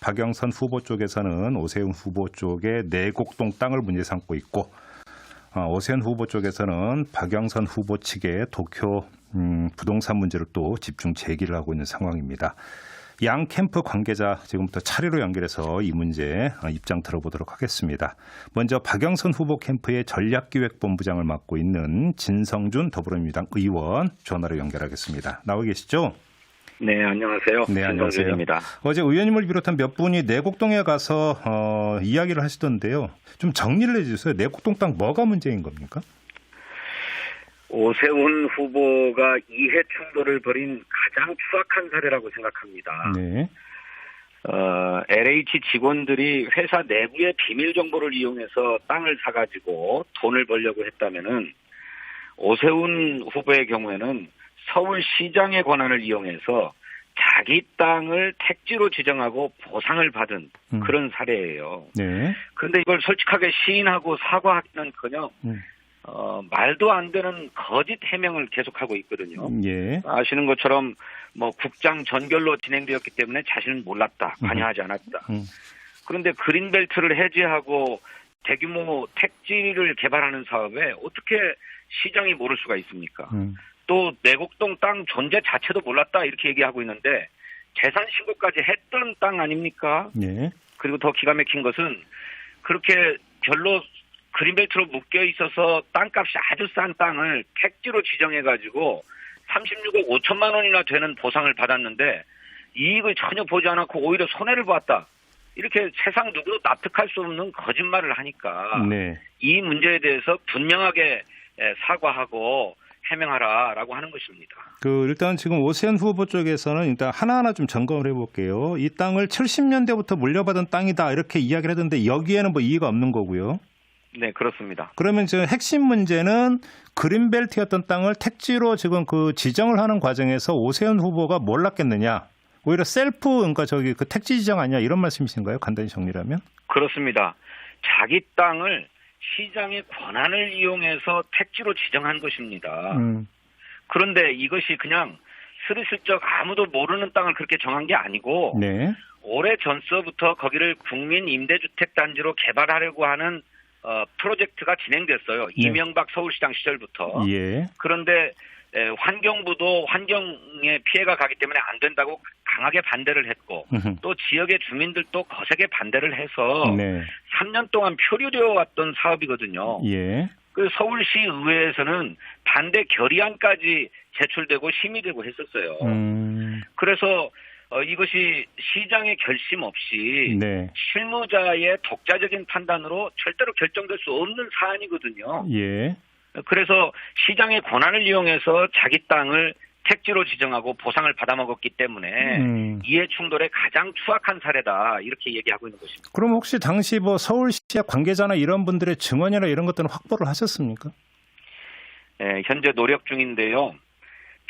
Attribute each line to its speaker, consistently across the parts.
Speaker 1: 박영선 후보 쪽에서는 오세훈 후보 쪽의 내곡동 땅을 문제 삼고 있고 어, 오세훈 후보 쪽에서는 박영선 후보 측의 도쿄 음, 부동산 문제를 또 집중 제기를 하고 있는 상황입니다. 양 캠프 관계자 지금부터 차례로 연결해서 이 문제 어, 입장 들어보도록 하겠습니다. 먼저 박영선 후보 캠프의 전략기획본부장을 맡고 있는 진성준 더불어민주당 의원 전화로 연결하겠습니다. 나와 계시죠?
Speaker 2: 네, 안녕하세요.
Speaker 1: 네, 안녕하세요.
Speaker 2: 진성준입니다.
Speaker 1: 어제 의원님을 비롯한 몇 분이 내곡동에 가서 어, 이야기를 하시던데요. 좀 정리를 해주세요. 내곡동 땅 뭐가 문제인 겁니까?
Speaker 2: 오세훈 후보가 이해 충돌을 벌인 가장 추악한 사례라고 생각합니다.
Speaker 1: 네.
Speaker 2: 어, LH 직원들이 회사 내부의 비밀 정보를 이용해서 땅을 사가지고 돈을 벌려고 했다면은 오세훈 후보의 경우에는 서울시장의 권한을 이용해서 자기 땅을 택지로 지정하고 보상을 받은
Speaker 1: 음.
Speaker 2: 그런 사례예요.
Speaker 1: 네.
Speaker 2: 그런데 이걸 솔직하게 시인하고 사과하기는커녕
Speaker 1: 음.
Speaker 2: 어, 말도 안 되는 거짓 해명을 계속하고 있거든요.
Speaker 1: 예.
Speaker 2: 아시는 것처럼 뭐 국장 전결로 진행되었기 때문에 자신은 몰랐다, 관여하지 않았다.
Speaker 1: 음.
Speaker 2: 그런데 그린벨트를 해제하고 대규모 택지를 개발하는 사업에 어떻게 시장이 모를 수가 있습니까?
Speaker 1: 음.
Speaker 2: 또 내곡동 땅 존재 자체도 몰랐다 이렇게 얘기하고 있는데 재산 신고까지 했던 땅 아닙니까?
Speaker 1: 예.
Speaker 2: 그리고 더 기가 막힌 것은 그렇게 별로 그린벨트로 묶여 있어서 땅값이 아주 싼 땅을 택지로 지정해 가지고 36억 5천만 원이나 되는 보상을 받았는데 이익을 전혀 보지 않았고 오히려 손해를 봤다. 이렇게 세상 누구도 납득할 수 없는 거짓말을 하니까
Speaker 1: 네.
Speaker 2: 이 문제에 대해서 분명하게 에, 사과하고 해명하라라고 하는 것입니다.
Speaker 1: 그 일단 지금 오세훈 후보 쪽에서는 일단 하나하나 좀 점검을 해볼게요. 이 땅을 70년대부터 물려받은 땅이다 이렇게 이야기를 하던데 여기에는 뭐 이의가 없는 거고요.
Speaker 2: 네, 그렇습니다.
Speaker 1: 그러면 지금 핵심 문제는 그린벨트였던 땅을 택지로 지금 그 지정을 하는 과정에서 오세훈 후보가 몰랐겠느냐? 오히려 셀프 그러니까 저기 그 택지 지정 아니야 이런 말씀이신가요? 간단히 정리하면?
Speaker 2: 그렇습니다. 자기 땅을 시장의 권한을 이용해서 택지로 지정한 것입니다.
Speaker 1: 음.
Speaker 2: 그런데 이것이 그냥 스르슬쩍 아무도 모르는 땅을 그렇게 정한 게 아니고
Speaker 1: 네.
Speaker 2: 오래 전서부터 거기를 국민 임대주택 단지로 개발하려고 하는 어, 프로젝트가 진행됐어요.
Speaker 1: 네.
Speaker 2: 이명박 서울시장 시절부터.
Speaker 1: 예.
Speaker 2: 그런데 에, 환경부도 환경에 피해가 가기 때문에 안 된다고 강하게 반대를 했고. 또 지역의 주민들도 거세게 반대를 해서
Speaker 1: 네.
Speaker 2: 3년 동안 표류되어 왔던 사업이거든요.
Speaker 1: 예.
Speaker 2: 그 서울시 의회에서는 반대 결의안까지 제출되고 심의되고 했었어요.
Speaker 1: 음.
Speaker 2: 그래서 어, 이것이 시장의 결심 없이
Speaker 1: 네.
Speaker 2: 실무자의 독자적인 판단으로 절대로 결정될 수 없는 사안이거든요.
Speaker 1: 예.
Speaker 2: 그래서 시장의 권한을 이용해서 자기 땅을 택지로 지정하고 보상을 받아먹었기 때문에
Speaker 1: 음.
Speaker 2: 이해 충돌의 가장 추악한 사례다 이렇게 얘기하고 있는 것입니다.
Speaker 1: 그럼 혹시 당시 뭐 서울시의 관계자나 이런 분들의 증언이나 이런 것들은 확보를 하셨습니까?
Speaker 2: 예, 현재 노력 중인데요.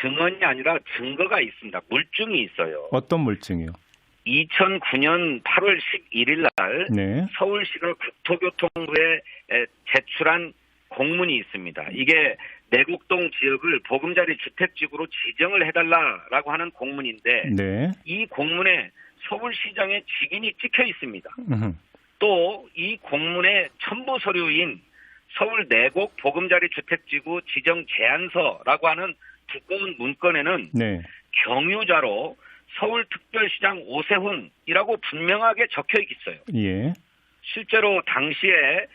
Speaker 2: 증언이 아니라 증거가 있습니다. 물증이 있어요.
Speaker 1: 어떤 물증이요?
Speaker 2: 2009년 8월 11일 날
Speaker 1: 네.
Speaker 2: 서울시가 국토교통부에 에, 제출한 공문이 있습니다. 이게 내곡동 지역을 보금자리 주택지구로 지정을 해달라라고 하는 공문인데
Speaker 1: 네.
Speaker 2: 이 공문에 서울시장의 직인이 찍혀 있습니다. 또 이 공문의 첨부 서류인 서울 내곡 보금자리 주택지구 지정 제안서라고 하는 두꺼운 문건에는
Speaker 1: 네.
Speaker 2: 경유자로 서울특별시장 오세훈이라고 분명하게 적혀 있어요.
Speaker 1: 예.
Speaker 2: 실제로 당시에 에,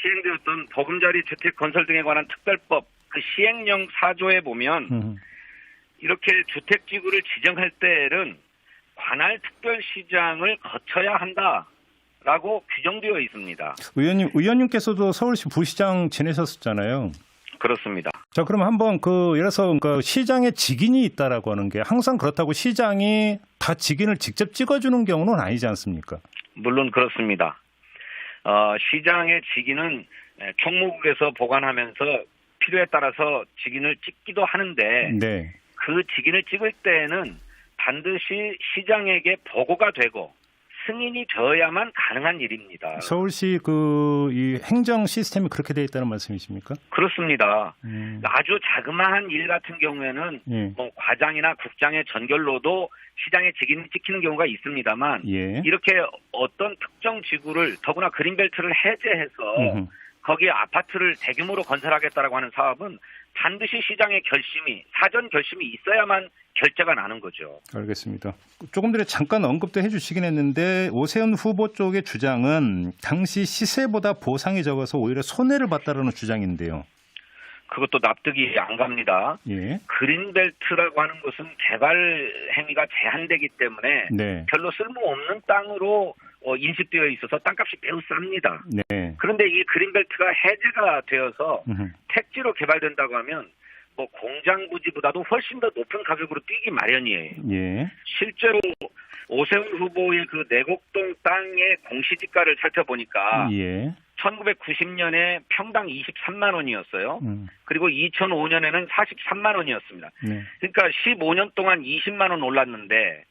Speaker 2: 시행되었던 보금자리 주택 건설 등에 관한 특별법 그 시행령 4조에 보면
Speaker 1: 음흠.
Speaker 2: 이렇게 주택지구를 지정할 때는 관할 특별시장을 거쳐야 한다라고 규정되어 있습니다.
Speaker 1: 의원님, 의원님께서도 서울시 부시장 지내셨었잖아요.
Speaker 2: 그렇습니다.
Speaker 1: 자, 그럼 한번 그, 예를 들어서 그 시장에 직인이 있다라고 하는 게 항상 그렇다고 시장이 다 직인을 직접 찍어주는 경우는 아니지 않습니까?
Speaker 2: 물론 그렇습니다. 어, 시장의 직인은 에, 총무국에서 보관하면서 필요에 따라서 직인을 찍기도 하는데
Speaker 1: 네.
Speaker 2: 그 직인을 찍을 때에는 반드시 시장에게 보고가 되고 승인이 되어야만 가능한 일입니다.
Speaker 1: 서울시 그 이 행정 시스템이 그렇게 돼 있다는 말씀이십니까?
Speaker 2: 그렇습니다.
Speaker 1: 음,
Speaker 2: 아주 자그마한 일 같은 경우에는
Speaker 1: 예,
Speaker 2: 뭐 과장이나 국장의 전결로도 시장에 직인이 찍히는 경우가 있습니다만
Speaker 1: 예.
Speaker 2: 이렇게 어떤 특정 지구를 더구나 그린벨트를 해제해서
Speaker 1: 음흠.
Speaker 2: 거기에 아파트를 대규모로 건설하겠다라고 하는 사업은 반드시 시장의 결심이 사전 결심이 있어야만 결제가 나는 거죠.
Speaker 1: 알겠습니다. 조금 전에 잠깐 언급도 해주시긴 했는데 오세훈 후보 쪽의 주장은 당시 시세보다 보상이 적어서 오히려 손해를 봤다라는 주장인데요.
Speaker 2: 그것도 납득이 안 갑니다.
Speaker 1: 예,
Speaker 2: 그린벨트라고 하는 것은 개발 행위가 제한되기 때문에
Speaker 1: 네,
Speaker 2: 별로 쓸모없는 땅으로 어, 인식되어 있어서 땅값이 매우 쌉니다.
Speaker 1: 네.
Speaker 2: 그런데 이 그린벨트가 해제가 되어서
Speaker 1: 음흠.
Speaker 2: 택지로 개발된다고 하면 뭐 공장 부지보다도 훨씬 더 높은 가격으로 뛰기 마련이에요.
Speaker 1: 예,
Speaker 2: 실제로 오세훈 후보의 그 내곡동 땅의 공시지가를 살펴보니까
Speaker 1: 예,
Speaker 2: 1990년에 평당 23만 원이었어요.
Speaker 1: 음,
Speaker 2: 그리고 2005년에는 43만 원이었습니다.
Speaker 1: 네,
Speaker 2: 그러니까 15년 동안 20만 원 올랐는데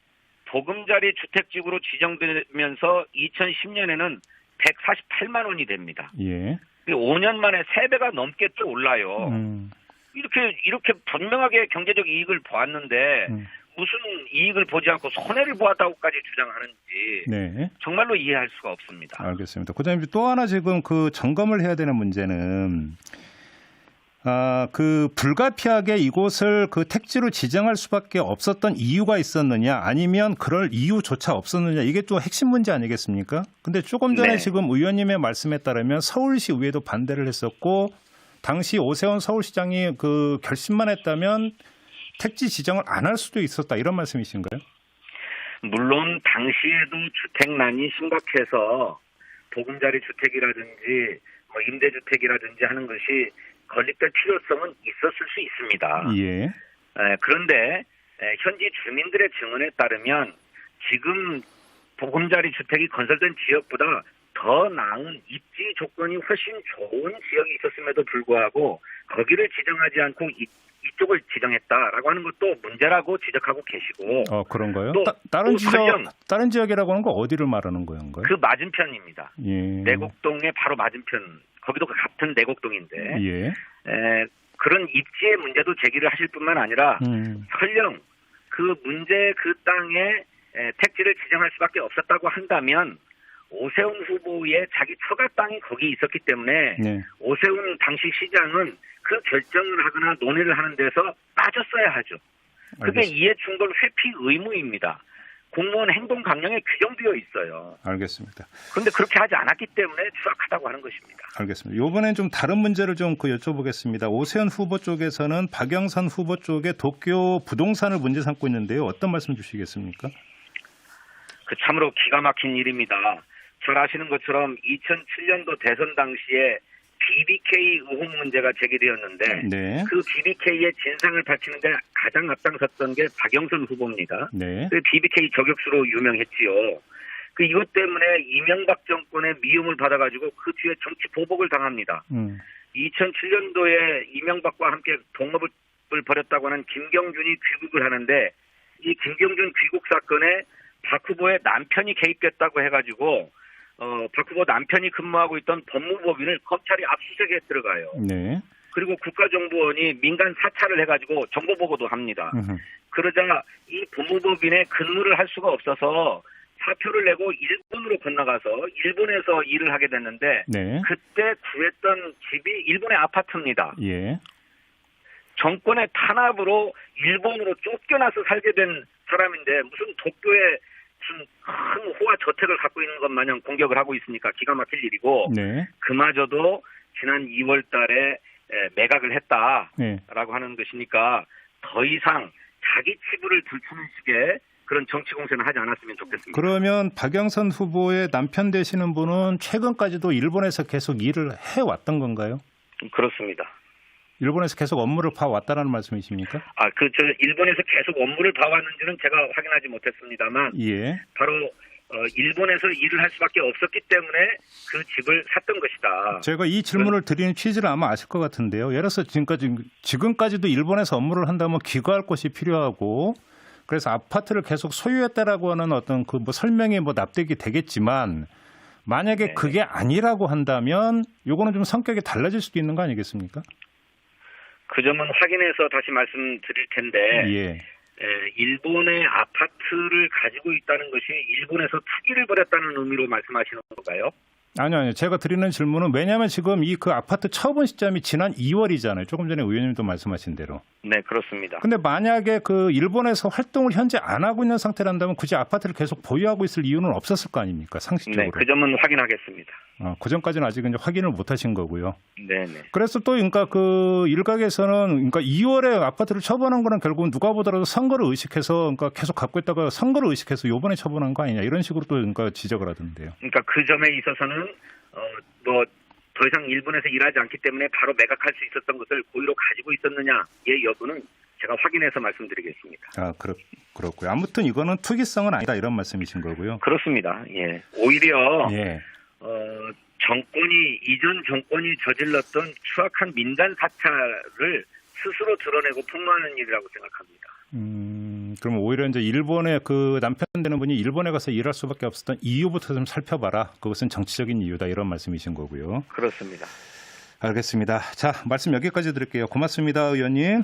Speaker 2: 보금자리 주택지구로 지정되면서 2010년에는 148만 원이 됩니다.
Speaker 1: 예,
Speaker 2: 5년 만에 3배가 넘게 또 올라요.
Speaker 1: 음,
Speaker 2: 이렇게 이렇게 분명하게 경제적 이익을 보았는데
Speaker 1: 음,
Speaker 2: 무슨 이익을 보지 않고 손해를 보았다고까지 주장하는지
Speaker 1: 네.
Speaker 2: 정말로 이해할 수가 없습니다.
Speaker 1: 알겠습니다. 그다음에 또 하나 지금 그 점검을 해야 되는 문제는 아, 그 불가피하게 이곳을 그 택지로 지정할 수밖에 없었던 이유가 있었느냐 아니면 그럴 이유조차 없었느냐 이게 또 핵심 문제 아니겠습니까? 근데 조금 전에
Speaker 2: 네.
Speaker 1: 지금 의원님의 말씀에 따르면 서울시 의회도 반대를 했었고 당시 오세훈 서울시장이 그 결심만 했다면 택지 지정을 안 할 수도 있었다 이런 말씀이신가요?
Speaker 2: 물론 당시에도 주택난이 심각해서 보금자리 주택이라든지 뭐 임대주택이라든지 하는 것이 건립될 필요성은 있었을 수 있습니다.
Speaker 1: 예.
Speaker 2: 에, 그런데 에, 현지 주민들의 증언에 따르면 지금 보금자리 주택이 건설된 지역보다 더 나은 입지 조건이 훨씬 좋은 지역이 있었음에도 불구하고 거기를 지정하지 않고 이, 이쪽을 지정했다라고 하는 것도 문제라고 지적하고 계시고
Speaker 1: 어 그런가요?
Speaker 2: 또-
Speaker 1: 따, 다른
Speaker 2: 또
Speaker 1: 지역 다른 지역이라고 하는 거 어디를 말하는 거인가요?
Speaker 2: 그 맞은편입니다.
Speaker 1: 예.
Speaker 2: 내곡동의 바로 맞은편 거기도 같은 내곡동인데
Speaker 1: 예.
Speaker 2: 에, 그런 입지의 문제도 제기를 하실 뿐만 아니라
Speaker 1: 음.
Speaker 2: 설령 그 문제 그 땅에 에, 택지를 지정할 수밖에 없었다고 한다면 오세훈 후보의 자기 처가 땅이 거기 있었기 때문에
Speaker 1: 네.
Speaker 2: 오세훈 당시 시장은 그 결정을 하거나 논의를 하는 데서 빠졌어야 하죠. 그게
Speaker 1: 알겠,
Speaker 2: 이해 충돌 회피 의무입니다. 공무원 행동 강령에 규정되어 있어요.
Speaker 1: 알겠습니다.
Speaker 2: 그런데 그렇게 하지 않았기 때문에 추락하다고 하는 것입니다.
Speaker 1: 알겠습니다. 이번엔 좀 다른 문제를 좀 그 여쭤보겠습니다. 오세훈 후보 쪽에서는 박영선 후보 쪽에 도쿄 부동산을 문제 삼고 있는데요. 어떤 말씀 주시겠습니까?
Speaker 2: 그 참으로 기가 막힌 일입니다. 잘 아시는 것처럼 2007년도 대선 당시에 BBK 의혹 문제가 제기되었는데
Speaker 1: 네.
Speaker 2: 그 BBK의 진상을 밝히는데 가장 앞장섰던 게 박영선 후보입니다.
Speaker 1: 네.
Speaker 2: 그 BBK 저격수로 유명했지요. 그 이것 때문에 이명박 정권의 미움을 받아가지고 그 뒤에 정치 보복을 당합니다.
Speaker 1: 음.
Speaker 2: 2007년도에 이명박과 함께 동업을 벌였다고 하는 김경준이 귀국을 하는데 이 김경준 귀국 사건에 박 후보의 남편이 개입됐다고 해가지고 어, 박 후보 남편이 근무하고 있던 법무법인을 검찰이 압수수색에 들어가요.
Speaker 1: 네.
Speaker 2: 그리고 국가정보원이 민간 사찰을 해가지고 정보 보고도 합니다.
Speaker 1: 음흠.
Speaker 2: 그러자 이 법무법인에 근무를 할 수가 없어서 사표를 내고 일본으로 건너가서 일본에서 일을 하게 됐는데
Speaker 1: 네.
Speaker 2: 그때 구했던 집이 일본의 아파트입니다.
Speaker 1: 예.
Speaker 2: 정권의 탄압으로 일본으로 쫓겨나서 살게 된 사람인데 무슨 도쿄에 무슨 큰 호화 저택을 갖고 있는 것 마냥 공격을 하고 있으니까 기가 막힐 일이고
Speaker 1: 네.
Speaker 2: 그마저도 지난 2월 달에 에, 매각을 했다라고
Speaker 1: 네.
Speaker 2: 하는 것이니까 더 이상 자기 치부를 들추는 식의 그런 정치 공세는 하지 않았으면 좋겠습니다.
Speaker 1: 그러면 박영선 후보의 남편 되시는 분은 최근까지도 일본에서 계속 일을 해 왔던 건가요?
Speaker 2: 그렇습니다.
Speaker 1: 일본에서 계속 업무를 봐 왔다라는 말씀이십니까?
Speaker 2: 아, 그, 저, 일본에서 계속 업무를 봐왔는지는 제가 확인하지 못했습니다만,
Speaker 1: 예.
Speaker 2: 바로, 어, 일본에서 일을 할 수밖에 없었기 때문에 그 집을 샀던 것이다.
Speaker 1: 제가 이 질문을 드리는 취지를 아마 아실 것 같은데요. 예를 들어서 지금까지 지금까지도 일본에서 업무를 한다면 귀가할 곳이 필요하고 그래서 아파트를 계속 소유했다라고 하는 어떤 그 뭐 설명이 뭐 납득이 되겠지만 만약에
Speaker 2: 네.
Speaker 1: 그게 아니라고 한다면 요거는 좀 성격이 달라질 수도 있는 거 아니겠습니까?
Speaker 2: 그 점은 확인해서 다시 말씀드릴 텐데
Speaker 1: 예.
Speaker 2: 에, 일본의 아파트를 가지고 있다는 것이 일본에서 투기를 벌였다는 의미로 말씀하시는 건가요?
Speaker 1: 아니요, 아니요. 제가 드리는 질문은 왜냐하면 지금 이 그 아파트 처분 시점이 지난 2월이잖아요. 조금 전에 의원님도 말씀하신 대로.
Speaker 2: 네, 그렇습니다.
Speaker 1: 근데 만약에 그 일본에서 활동을 현재 안 하고 있는 상태란다면 굳이 아파트를 계속 보유하고 있을 이유는 없었을 거 아닙니까? 상식적으로.
Speaker 2: 네, 그 점은 확인하겠습니다.
Speaker 1: 어, 그 전까지는 아직 이제 확인을 못 하신 거고요.
Speaker 2: 네, 네.
Speaker 1: 그래서 또 그러니까 그 일각에서는 그러니까 2월에 아파트를 처분한 거는 결국은 누가 보더라도 선거를 의식해서 그러니까 계속 갖고 있다가 선거를 의식해서 요번에 처분한 거 아니냐 이런 식으로 또 그러니까 지적을 하던데요.
Speaker 2: 그러니까 그 점에 있어 서는 어, 뭐 더 이상 일본에서 일하지 않기 때문에 바로 매각할 수 있었던 것을 고의로 가지고 있었느냐의 여부는 제가 확인해서 말씀드리겠습니다.
Speaker 1: 아, 그렇, 그렇고요. 아무튼 이거는 투기성은 아니다 이런 말씀이신 거고요.
Speaker 2: 그렇습니다. 예. 오히려
Speaker 1: 예.
Speaker 2: 어, 정권이 이전 정권이 저질렀던 추악한 민간 사찰을 스스로 드러내고 폭로하는 일이라고 생각합니다.
Speaker 1: 음, 그럼 오히려 이제 일본에 그 남편 되는 분이 일본에 가서 일할 수밖에 없었던 이유부터 좀 살펴봐라. 그것은 정치적인 이유다 이런 말씀이신 거고요.
Speaker 2: 그렇습니다.
Speaker 1: 알겠습니다. 자, 말씀 여기까지 드릴게요. 고맙습니다, 의원님.